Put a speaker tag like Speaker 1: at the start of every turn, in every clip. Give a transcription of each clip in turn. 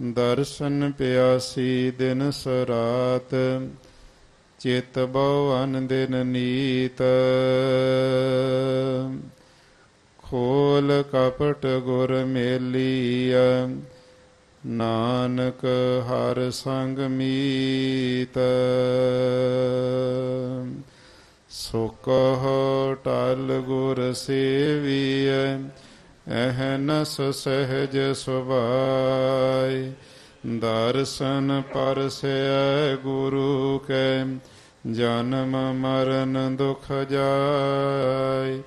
Speaker 1: ਦਰਸ਼ਨ ਪਿਆਸੀ ਦਿਨ ਸਰਾਤ, ਚਿਤ ਬਵਨ ਦਿਨ ਨੀਤ। ਖੋਲ ਕਪਟ ਗੁਰ ਮੇਲੀਆ ਨਾਨਕ ਹਰ ਸੰਗ ਮੀਤ। ਸੁਕਹ ਟਲ ਗੁਰ ਸੇਵੀਐ, ਅਹਨਸ ਸਹਿਜ ਸੁਭਾਇ। ਦਰਸ਼ਨ ਪਰਸੈ ਗੁਰੂ ਕੈ, ਜਨਮ ਮਰਨ ਦੁਖ ਜਾਇ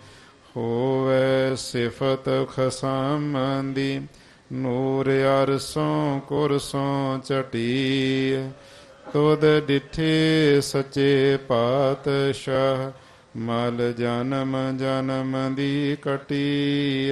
Speaker 1: ਹੋਵੇ ਸਿਫਤ ਖਸਮੰਦੀ ਨੂਰ ਅਰਸੋਂ ਕੁਰਸੋਂ ਚਟੀ ਤੁਦ ਡਿਠੇ ਸੱਚੇ ਪਾਤਸ਼ਾਹ, ਮਲ ਜਨਮ ਜਨਮ ਦੀ ਕਟੀ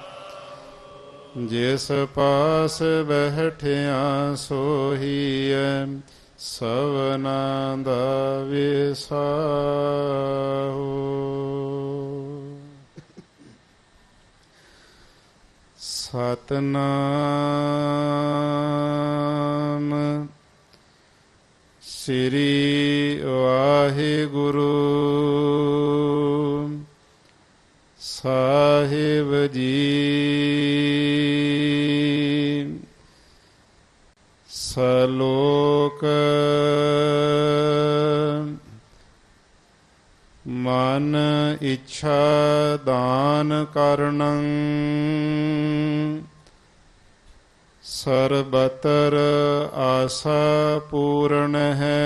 Speaker 1: ਜਿਸ ਪਾਸ ਬਹਿਠਿਆ ਸੋਹੀਐ ਸਵਨਾ ਦਾ ਵਿਸਾਹੋ। ਸਤਨਾਮ ਸ੍ਰੀ ਸਾਹਿਬ ਜੀ। ਸਲੋਕ ਮਨ ਇੱਛਾ ਦਾਨ ਕਰਨੰ ਸਰਬਤਰ ਆਸਾ ਪੂਰਨ ਹੈ।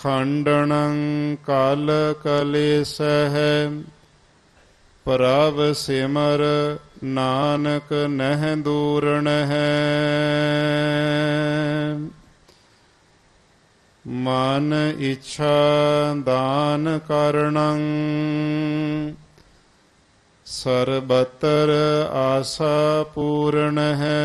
Speaker 1: ਖੰਡਨੰ ਕਲ ਕਲੇਸਹਿ ਪ੍ਰਭ ਸਿਮਰ ਨਾਨਕ ਨਹਿ ਦੂਰਣ ਹੈ ਮਨ ਇੱਛਾ ਦਾਨ ਕਰਣੰ ਸਰਬਤਰ ਆਸਾ ਪੂਰਨ ਹੈ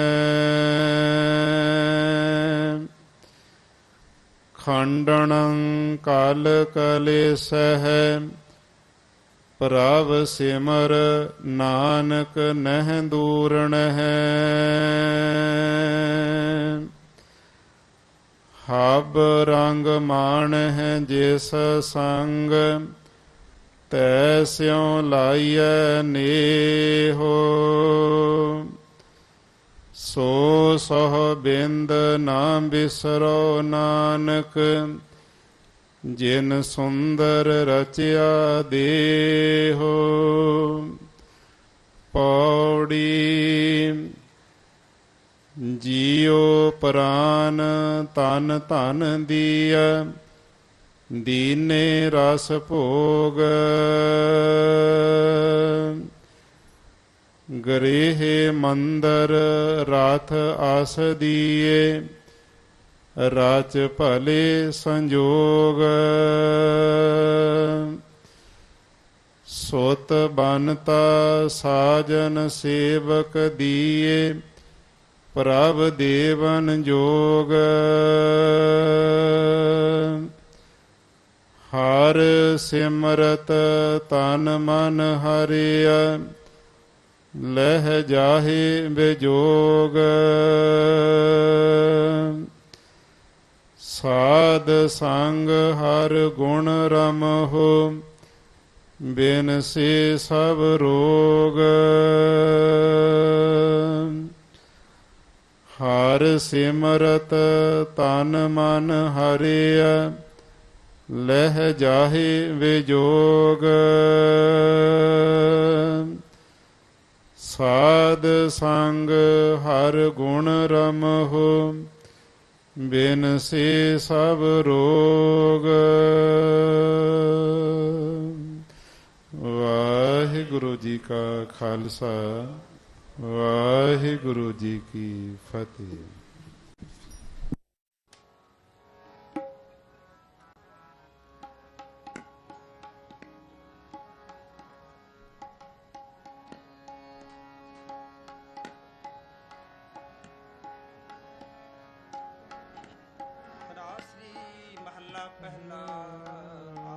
Speaker 1: ਖੰਡਨੰ ਕਲ ਕਲੇਸਹਿ ਪ੍ਰਭ ਸਿਮਰ ਨਾਨਕ ਨਹਿ ਦੂਰਣ ਹੈ ਹਬ ਰੰਗ ਮਾਣ ਹੈ ਜਿਸ ਸੰਗ, ਤੈ ਸਿਉ ਲਾਈਐ ਨੇਹੋ। ਸਹ ਬਿੰਦ ਨਾਮ ਬਿਸਰੋ ਨਾਨਕ, ਜਿਨ ਸੁੰਦਰ ਰਚਿਆ ਦੇਹੋ। ਪੌੜੀ ਜੀਉ ਪ੍ਰਾਨ ਤਨ ਧਨ ਦੀਆ ਦੀਨੇ ਰਸ ਭੋਗ। ਗ੍ਰਹਿ ਮੰਦਰ ਰਾਥ ਆਸ ਦੀਏ ਰਾਚ ਭਲੇ ਸੰਜੋਗ। ਸੋਤ ਬਨਤਾ ਸਾਜਨ ਸੇਵਕ ਦੀਏ, ਪ੍ਰਭ ਦੇਵਨ ਜੋਗ। ਹਰ ਸਿਮਰਤ ਤਨ ਮਨ ਹਰਿਆ ਲਹਿ ਜਾਹੇ ਬਿਜੋਗ। ਸਾਧ ਸੰਗ ਹਰ ਗੁਣ ਰਮਹੁ ਬਿਨ ਸੇ ਸਭ ਰੋਗ। ਹਰ ਸਿਮਰਤ ਤਨ ਮਨ ਹਰਿਆ ਲਹਿ ਜਾਹੇ ਵਿਜੋਗ ਸਾਧ ਸੰਗ ਹਰ ਗੁਣ ਰਮਹੁ, ਬਿਨ ਸੇ ਸਭ ਰੋਗ। ਵਾਹਿਗੁਰੂ ਜੀ ਕਾ ਖਾਲਸਾ, ਵਾਹਿਗੁਰੂ ਜੀ ਕੀ ਫਤਿਹ।